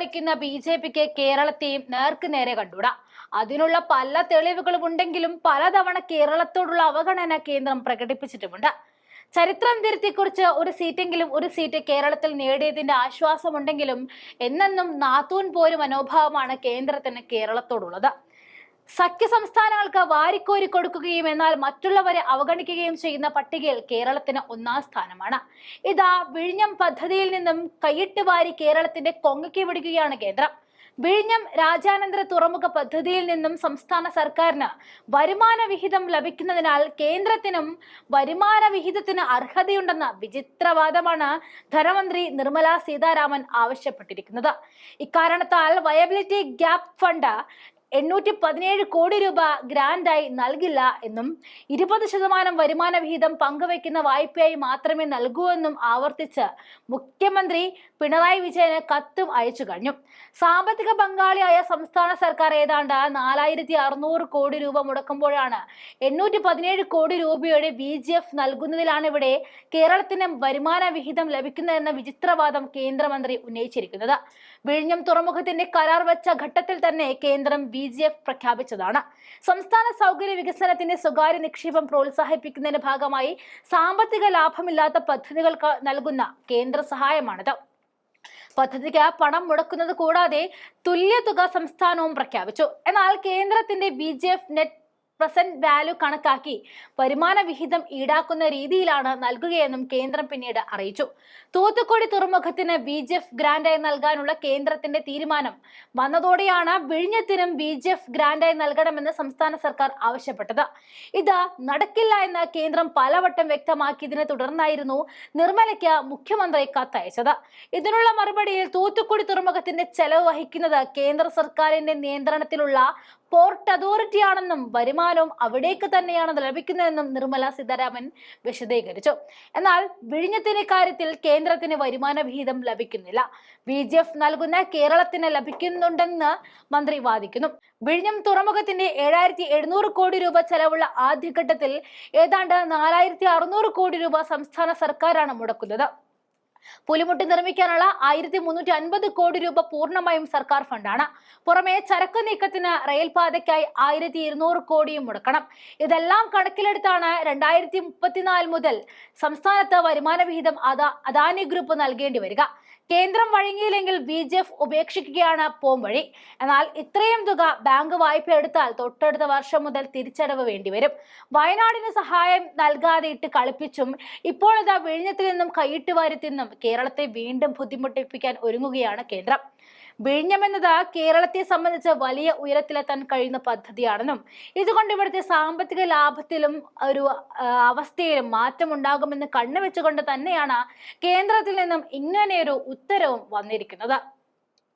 ഭരിക്കുന്ന B J പിക്ക് കേരളത്തെയും നേർക്ക് നേരെ കണ്ടുവിടാം. അതിനുള്ള പല തെളിവുകളും ഉണ്ടെങ്കിലും പലതവണ കേരളത്തോടുള്ള അവഗണന കേന്ദ്രം പ്രകടിപ്പിച്ചിട്ടുമുണ്ട്. ചരിത്രം തിരുത്തിക്കുറിച്ച് ഒരു സീറ്റെങ്കിലും ഒരു സീറ്റ് കേരളത്തിൽ നേടിയതിന്റെ ആശ്വാസമുണ്ടെങ്കിലും എന്നെന്നും നാത്തൂൻ പോര് മനോഭാവമാണ് കേന്ദ്രത്തിന് കേരളത്തോടുള്ളത്. സഖ്യ സംസ്ഥാനങ്ങൾക്ക് വാരിക്കോരി കൊടുക്കുകയും എന്നാൽ മറ്റുള്ളവരെ അവഗണിക്കുകയും ചെയ്യുന്ന പട്ടികയിൽ കേരളത്തിന് ഒന്നാം സ്ഥാനമാണ്. ഇതാ വിഴിഞ്ഞം പദ്ധതിയിൽ നിന്നും കൈയിട്ട് വാരി കേരളത്തിന്റെ കൊങ്ങയ്ക്ക് വിടുകയാണ് കേന്ദ്രം. വിഴിഞ്ഞം രാജ്യാനന്തര തുറമുഖ പദ്ധതിയിൽ നിന്നും സംസ്ഥാന സർക്കാരിന് വരുമാന വിഹിതം ലഭിക്കുന്നതിനാൽ കേന്ദ്രത്തിനും വരുമാന വിഹിതത്തിന് അർഹതയുണ്ടെന്ന വിചിത്രവാദമാണ് ധനമന്ത്രി നിർമ്മല സീതാരാമൻ ആവശ്യപ്പെട്ടിരിക്കുന്നത്. ഇക്കാരണത്താൽ വയബിലിറ്റി ഗ്യാപ് ഫണ്ട് എണ്ണൂറ്റി പതിനേഴ് കോടി രൂപ ഗ്രാന്റായി നൽകില്ല എന്നും ഇരുപത് ശതമാനം വരുമാന വിഹിതം പങ്കുവയ്ക്കുന്ന വായ്പയായി മാത്രമേ നൽകൂ എന്നും ആവർത്തിച്ച് മുഖ്യമന്ത്രി പിണറായി വിജയന് കത്തും അയച്ചു കഴിഞ്ഞു. സാമ്പത്തിക പങ്കാളിയായ സംസ്ഥാന സർക്കാർ ഏതാണ്ട് നാലായിരത്തി അറുന്നൂറ് കോടി രൂപ മുടക്കുമ്പോഴാണ് എണ്ണൂറ്റി പതിനേഴ് കോടി രൂപയുടെ ബി ജി എഫ് നൽകുന്നതിലാണ് ഇവിടെ കേരളത്തിന് വരുമാന വിഹിതം ലഭിക്കുന്നതെന്ന വിചിത്രവാദം കേന്ദ്രമന്ത്രി ഉന്നയിച്ചിരിക്കുന്നത്. വിഴിഞ്ഞം തുറമുഖത്തിന്റെ കരാർ വെച്ച ഘട്ടത്തിൽ തന്നെ കേന്ദ്രം ബി ജി എഫ് പ്രഖ്യാപിച്ചതാണ്. സംസ്ഥാന സൗകര്യ വികസനത്തിന്റെ സ്വകാര്യ നിക്ഷേപം പ്രോത്സാഹിപ്പിക്കുന്നതിന്റെ ഭാഗമായി സാമ്പത്തിക ലാഭമില്ലാത്ത പദ്ധതികൾക്ക് നൽകുന്ന കേന്ദ്ര സഹായമാണിത്. പദ്ധതിക്ക് പണം മുടക്കുന്നത് കൂടാതെ തുല്യ തുക സംസ്ഥാനവും പ്രഖ്യാപിച്ചു. എന്നാൽ കേന്ദ്രത്തിന്റെ V G F net present value കണക്കാക്കി വരുമാന വിഹിതം ഈടാക്കുന്ന രീതിയിലാണ് നൽകുകയെന്നും കേന്ദ്രം പിന്നീട് അറിയിച്ചു. തൂത്തുക്കുടി തുറമുഖത്തിന് ബി ജെ എഫ് ഗ്രാന്റായി നൽകാനുള്ള കേന്ദ്രത്തിന്റെ തീരുമാനം വന്നതോടെയാണ് വിഴിഞ്ഞത്തിനും ബി ജെ എഫ് ഗ്രാന്റായി നൽകണമെന്ന് സംസ്ഥാന സർക്കാർ ആവശ്യപ്പെട്ടത്. ഇത് നടക്കില്ല എന്ന് കേന്ദ്രം പലവട്ടം വ്യക്തമാക്കിയതിനെ തുടർന്നായിരുന്നു നിർമ്മലയ്ക്ക് മുഖ്യമന്ത്രി കത്തയച്ചത്. ഇതിനുള്ള മറുപടിയിൽ തൂത്തുക്കുടി തുറമുഖത്തിന്റെ ചെലവ് വഹിക്കുന്നത് കേന്ദ്ര സർക്കാരിന്റെ നിയന്ത്രണത്തിലുള്ള പോർട്ട് അതോറിറ്റി ആണെന്നും വരുമാനവും അവിടേക്ക് തന്നെയാണ് ലഭിക്കുന്നതെന്നും നിർമ്മല സീതാരാമൻ വിശദീകരിച്ചു. എന്നാൽ വിഴിഞ്ഞത്തിന്റെ കാര്യത്തിൽ കേന്ദ്രത്തിന് വരുമാന വിഹിതം ലഭിക്കുന്നില്ല. ബി ജെ എഫ് നൽകുന്ന കേരളത്തിന് ലഭിക്കുന്നുണ്ടെന്ന് മന്ത്രി വാദിക്കുന്നു. വിഴിഞ്ഞം തുറമുഖത്തിന്റെ ഏഴായിരത്തി എഴുന്നൂറ് കോടി രൂപ ചെലവുള്ള ആദ്യഘട്ടത്തിൽ ഏതാണ്ട് നാലായിരത്തി അറുന്നൂറ് കോടി രൂപ സംസ്ഥാന സർക്കാരാണ് മുടക്കുന്നത്. പുലിമുട്ടി നിർമ്മിക്കാനുള്ള ആയിരത്തി മുന്നൂറ്റി അൻപത് കോടി രൂപ പൂർണമായും സർക്കാർ ഫണ്ടാണ്. പുറമെ ചരക്ക് നീക്കത്തിന് റെയിൽപാതയ്ക്കായി ആയിരത്തി ഇരുന്നൂറ് കോടിയും മുടക്കണം. ഇതെല്ലാം കണക്കിലെടുത്താണ് രണ്ടായിരത്തി മുപ്പത്തിനാല് മുതൽ സംസ്ഥാനത്ത് വരുമാന വിഹിതം അദാ അദാനി ഗ്രൂപ്പ് നൽകേണ്ടി വരിക. കേന്ദ്രം വഴങ്ങിയില്ലെങ്കിൽ ബി ജെ എഫ് ഉപേക്ഷിക്കുകയാണ് പോംവഴി എന്നാൽ ഇത്രയും തുക ബാങ്ക് വായ്പ എടുത്താൽ തൊട്ടടുത്ത വർഷം മുതൽ തിരിച്ചടവ് വേണ്ടിവരും വയനാടിന് സഹായം നൽകാതെ ഇട്ട് കളിപ്പിച്ചും ഇപ്പോൾ ഇതാ വിഴിഞ്ഞത്തിൽ നിന്നും കൈയിട്ട് വാരത്തിന്നും കേരളത്തെ വീണ്ടും ബുദ്ധിമുട്ടിപ്പിക്കാൻ ഒരുങ്ങുകയാണ് കേന്ദ്രം. വിഴിഞ്ഞം എന്നത് കേരളത്തെ സംബന്ധിച്ച് വലിയ ഉയരത്തിലെത്താൻ കഴിയുന്ന പദ്ധതിയാണെന്നും ഇതുകൊണ്ട് ഇവിടുത്തെ സാമ്പത്തിക ലാഭത്തിലും ഒരു അവസ്ഥയിലും മാറ്റമുണ്ടാകുമെന്ന് കണ്ണുവെച്ചുകൊണ്ട് തന്നെയാണ് കേന്ദ്രത്തിൽ നിന്നും ഇങ്ങനെയൊരു ഉത്തരവും വന്നിരിക്കുന്നത്.